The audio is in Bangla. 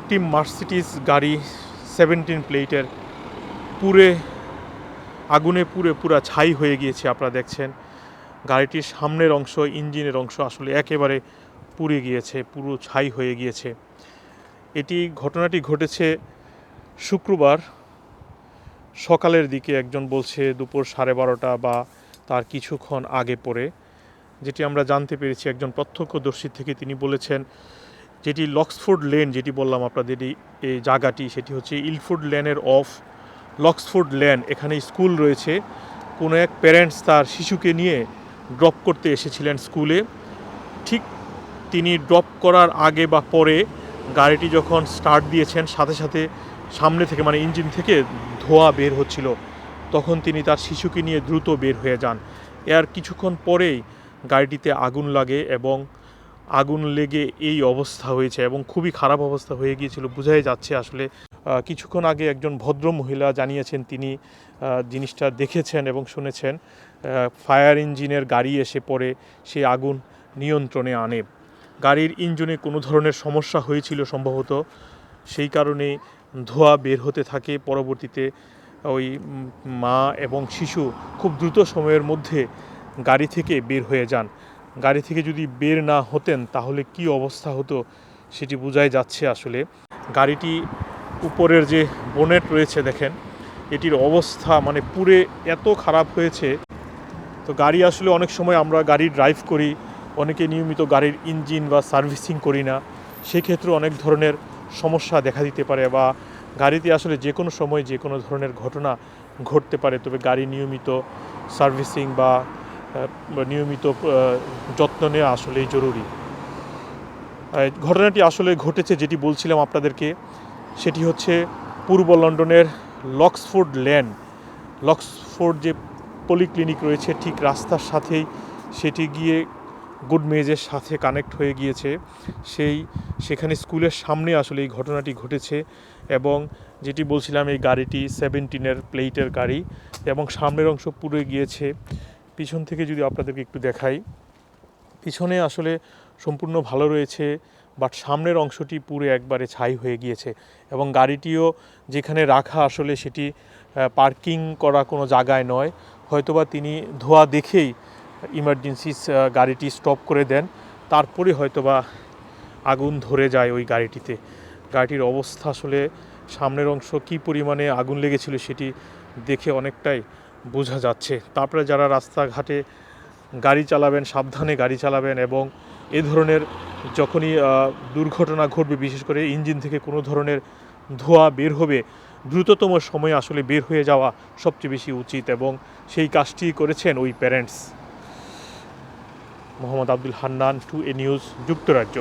একটি মার্সিডিস গাড়ি সেভেন্টিন প্লেটের পুরে, আগুনে পুরে পুরা ছাই হয়ে গিয়েছে আপনারা দেখছেন। গাড়িটির সামনের অংশ, ইঞ্জিনের অংশ আসলে একেবারে পুড়ে গিয়েছে, পুরো ছাই হয়ে গিয়েছে। এটি ঘটনাটি ঘটেছে শুক্রবার সকালের দিকে, একজন বলছে দুপুর সাড়ে বারোটা বা তার কিছুক্ষণ আগে পরে যেটি আমরা জানতে পেরেছি। একজন প্রত্যক্ষদর্শী থেকে তিনি বলেছেন যেটি লক্সফোর্ড লেন যেটি বললাম আপনাদের এই জায়গাটি, সেটি হচ্ছে ইলফোর্ড লেনের অফ লক্সফোর্ড লেন। এখানে স্কুল রয়েছে। কোনো এক প্যারেন্টস তার শিশুকে নিয়ে ড্রপ করতে এসেছিলেন স্কুলে। ঠিক তিনি ড্রপ করার আগে বা পরে গাড়িটি যখন স্টার্ট দিয়েছেন, সাথে সাথে সামনে থেকে মানে ইঞ্জিন থেকে ধোঁয়া বের হচ্ছিল। তখন তিনি তার শিশুকে নিয়ে দ্রুত বের হয়ে যান। এর কিছুক্ষণ পরেই গাড়িটিতে আগুন লাগে এবং আগুন লেগে এই অবস্থা হয়েছে এবং খুবই খারাপ অবস্থা হয়ে গিয়েছিল। বোঝাই যাচ্ছে আসলে কিছুক্ষণ আগে একজন ভদ্র মহিলা জানিয়েছেন তিনি জিনিসটা দেখেছেন এবং শুনেছেন ফায়ার ইঞ্জিনের গাড়ি এসে পড়ে সেই আগুন নিয়ন্ত্রণে আনে। গাড়ির ইঞ্জিনে কোনো ধরনের সমস্যা হয়েছিল সম্ভবত, সেই কারণে ধোঁয়া বের হতে থাকে। পরবর্তীতে ওই মা এবং শিশু খুব দ্রুত সময়ের মধ্যে গাড়ি থেকে বের হয়ে যান। গাড়ি থেকে যদি বের না হতেন, তাহলে কি অবস্থা হতো সেটি বোঝাই যাচ্ছে আসলে। গাড়িটি উপরের যে বোনেট রয়েছে দেখেন, এটির অবস্থা মানে পুরে এত খারাপ হয়েছে। তো গাড়ি আসলে অনেক সময় আমরা গাড়ি ড্রাইভ করি, অনেকে নিয়মিত গাড়ির ইঞ্জিন বা সার্ভিসিং করি না। সেক্ষেত্রে অনেক ধরনের সমস্যা দেখা দিতে পারে বা গাড়িতে আসলে যে কোনো সময় যে কোনো ধরনের ঘটনা ঘটতে পারে, তবে গাড়ি নিয়মিত সার্ভিসিং বা নিয়মিত যত্ন নেওয়া আসলেই জরুরি। ঘটনাটি আসলে ঘটেছে যেটি বলছিলাম আপনাদেরকে, সেটি হচ্ছে পূর্ব লন্ডনের লক্সফোর্ড ল্যান্ড। লক্সফোর্ড যে পলিক্লিনিক রয়েছে, ঠিক রাস্তার সাথেই সেটি গিয়ে গুড মেজের সাথে কানেক্ট হয়ে গিয়েছে। সেই, সেখানে স্কুলের সামনে আসলে এই ঘটনাটি ঘটেছে এবং যেটি বলছিলাম, এই গাড়িটি সেভেন্টিনের প্লেটের গাড়ি এবং সামনের অংশ পুড়ে গিয়েছে। পিছন থেকে যদি আপনাদেরকে একটু দেখাই, পিছনে আসলে সম্পূর্ণ ভালো রয়েছে বাট সামনের অংশটি পুরো একবারে ছাই হয়ে গিয়েছে এবং গাড়িটিও যেখানে রাখা আসলে সেটি পার্কিং করা কোনো জায়গায় নয়। হয়তোবা তিনি ধোয়া দেখেই ইমার্জেন্সি গাড়িটি স্টপ করে দেন, তারপরে হয়তোবা আগুন ধরে যায় ওই গাড়িটিতে। গাড়িটির অবস্থা আসলে সামনের অংশ কী পরিমাণে আগুন লেগেছিল সেটি দেখে অনেকটাই বোঝা যাচ্ছে। তারপরে যারা রাস্তাঘাটে গাড়ি চালাবেন, সাবধানে গাড়ি চালাবেন এবং এ ধরনের যখনই দুর্ঘটনা ঘটবে, বিশেষ করে ইঞ্জিন থেকে কোনো ধরনের ধোঁয়া বের হবে, দ্রুততম সময়ে আসলে বের হয়ে যাওয়া সবচেয়ে বেশি উচিত এবং সেই কাজটি করেছেন ওই parents. Mohammad Abdul Hannan, to A news, যুক্তরাজ্য।